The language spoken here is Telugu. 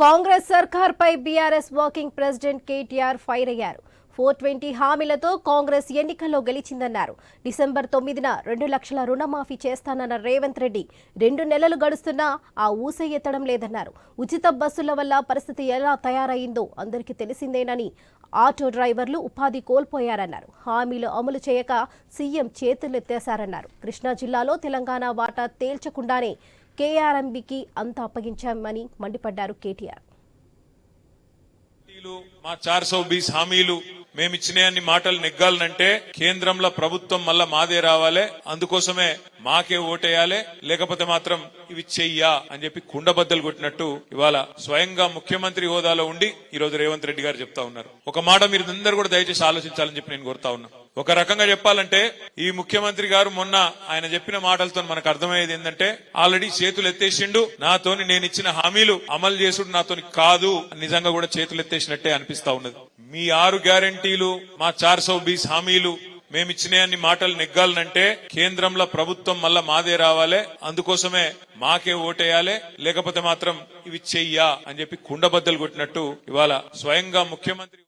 Congress సర్కార్పై BRS working president KTR fire అయ్యారు. ఫోర్ ట్వంటీ హామీలతో కాంగ్రెస్ ఎన్నికల్లో గెలిచిందన్నారు. డిసెంబర్ తొమ్మిదిన రెండు లక్షల రుణమాఫీ చేస్తానన్న రేవంత్ రెడ్డి రెండు నెలలు గడుస్తున్నా ఆ ఊస ఎత్తడం లేదన్నారు. ఉచిత బస్సుల వల్ల పరిస్థితి ఎలా తయారైందో అందరికీ తెలిసిందేనని ఆటో డ్రైవర్లు ఉపాధి కోల్పోయారన్నారు. హామీలు అమలు చేయక సీఎం చేతులెత్తేశారన్నారు. కృష్ణా జిల్లాలో తెలంగాణ వాటా తేల్చకుండానే కేఆర్ఎంబికి అంత అప్పగించామని మండిపడ్డారు కేటీఆర్. మా చార్ సౌ బీస్ హామీలు మేమిచ్చిన అన్ని మాటలు నెగ్గాలనంటే కేంద్రంలో ప్రభుత్వం మళ్ళా మాదే రావాలి అందుకోసమే మాకే ఓటేయాలి లేకపోతే మాత్రం ఇవి చెయ్యా అని చెప్పి కుండబద్దలు కొట్టినట్టు ఇవాళ స్వయంగా ముఖ్యమంత్రి హోదాలో ఉండి ఈ రోజు రేవంత్ రెడ్డి గారు చెప్తా ఉన్నారు. ఒక మాట మీరు అందరూ కూడా దయచేసి ఆలోచించాలని చెప్పి నేను కోరుతా ఉన్నా. ఒక రకంగా చెప్పాలంటే ఈ ముఖ్యమంత్రి గారు మొన్న ఆయన చెప్పిన మాటలతో మనకు అర్థమయ్యేది ఏంటంటే ఆల్రెడీ చేతులు ఎత్తేసిండు నాతోని నేను ఇచ్చిన హామీలు అమలు చేసుడు నాతోని కాదు నిజంగా కూడా చేతులు ఎత్తేసినట్టే అనిపిస్తా ఉన్నది. మీ ఆరు గ్యారంటీలు మా చార్ సౌ బీస్ హామీలు మేమిచ్చిన అన్ని మాటలు నెగ్గాలనంటే కేంద్రంలో ప్రభుత్వం మళ్ళా మాదే రావాలే అందుకోసమే మాకే ఓటేయాలే లేకపోతే మాత్రం ఇవి చెయ్యా అని చెప్పి కుండబద్దలు కొట్టినట్టు ఇవాళ స్వయంగా ముఖ్యమంత్రి